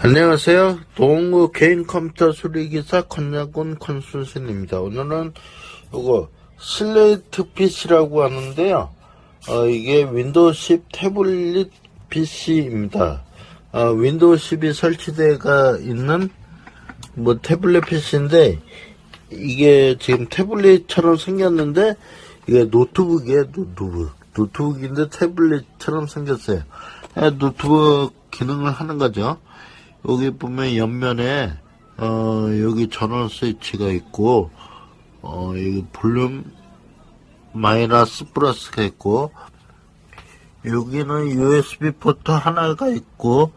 안녕하세요. 동우 개인 컴퓨터 수리기사 권야군 권순신입니다. 오늘은 이거 슬레이트 PC라고 하는데요. 어, 이게 윈도우 10 태블릿 PC입니다. 어, 윈도우 10이 설치되가 있는 뭐 태블릿 PC인데 이게 지금 태블릿처럼 생겼는데 이게 노트북이에요 노트북 노트북인데 태블릿처럼 생겼어요 예, 노트북 기능을 하는 거죠 여기 보면 옆면에 어 여기 전원 스위치가 있고 어 여기 볼륨 마이너스 플러스가 있고 여기는 USB 포트 하나가 있고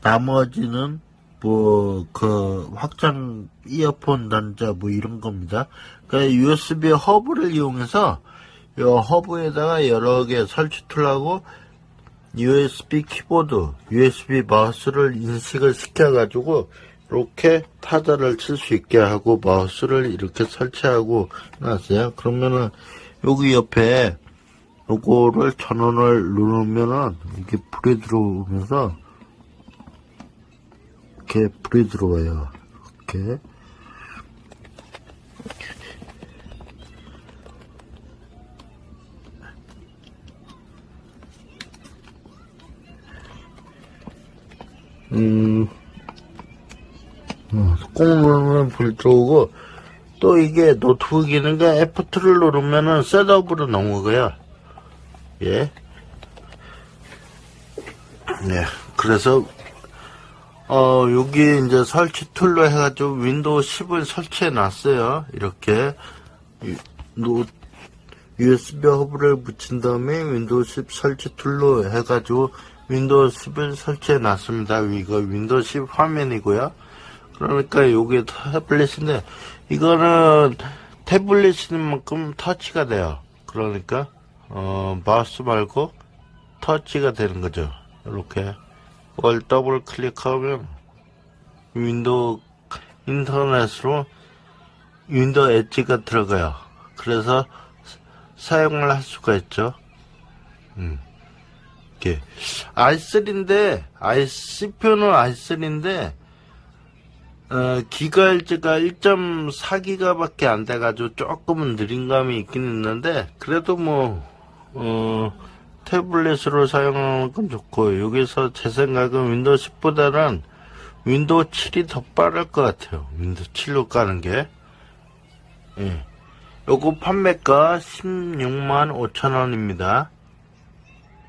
나머지는 뭐 그 확장 이어폰 단자 뭐 이런 겁니다. 그러니까 USB 허브를 이용해서 이 허브에다가 여러 개 설치 툴하고 USB 키보드, USB 마우스를 인식을 시켜가지고 이렇게 타자를 칠 수 있게 하고 마우스를 이렇게 설치하고 놨어요. 그러면은 여기 옆에 요거를 전원을 누르면은 이렇게 불이 들어오면서 이렇게 불이 들어와요. 이렇게. 음, 어, 꼭 누르면 불 들어오고, 또 이게 노트북이니까 F2를 누르면은 셋업으로 넘어가요. 예. 네. 그래서, 어, 여기 이제 설치 툴로 해가지고 윈도우 10을 설치해 놨어요. 이렇게. 유- 노, USB 허브를 붙인 다음에 윈도우 10 설치 툴로 해가지고 윈도우 10을 설치해 놨습니다. 이거 윈도우 10 화면이고요. 그러니까 요게 태블릿인데 이거는 태블릿인 만큼 터치가 돼요. 그러니까 어, 마우스 말고 터치가 되는 거죠. 이렇게 그걸 더블 클릭하면 윈도우 인터넷으로 윈도우 엣지가 들어가요. 그래서 사용을 할 수가 있죠. 음. 이렇게 i3인데 i CPU는 i3인데 어, 기가일지가 1.4기가밖에 안 돼가지고 조금은 느린 감이 있긴 있는데 그래도 뭐 어, 태블릿으로 사용하는 건 좋고 여기서 제 생각은 윈도우 10보다는 윈도우 7이 더 빠를 것 같아요. 윈도우 7로 까는 게. 예. 요거 판매가 16만 5천 원입니다.